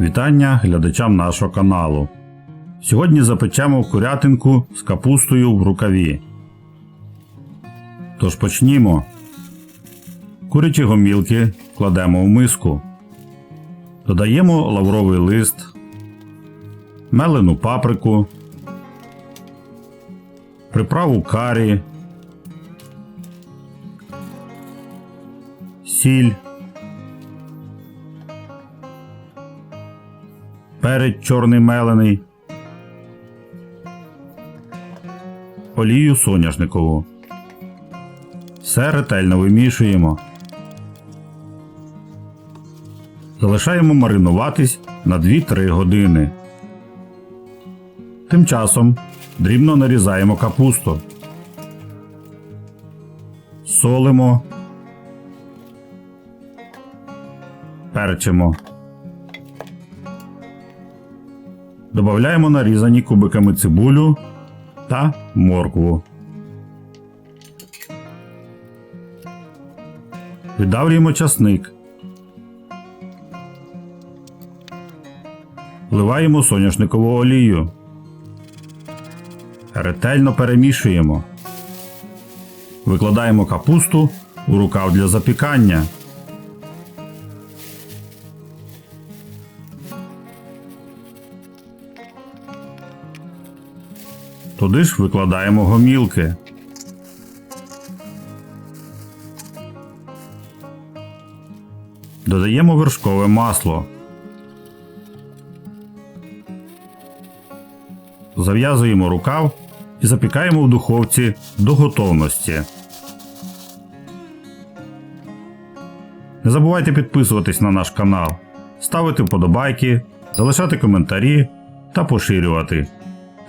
Вітання глядачам нашого каналу. Сьогодні запечемо курятинку з капустою в рукаві. Тож почнімо. Курячі гомілки кладемо в миску. Додаємо лавровий лист, мелену паприку, приправу карі, сіль, перець чорний мелений, олію соняшникову. Все ретельно вимішуємо. Залишаємо маринуватись на 2-3 години. Тим часом дрібно нарізаємо капусту. Солимо. Перчимо. Додаємо нарізані кубиками цибулю та моркву. Видавлюємо часник. Вливаємо соняшникову олію. Ретельно перемішуємо. Викладаємо капусту у рукав для запікання. Туди ж викладаємо гомілки. Додаємо вершкове масло. Зав'язуємо рукав і запікаємо в духовці до готовності. Не забувайте підписуватись на наш канал, ставити вподобайки, залишати коментарі та поширювати.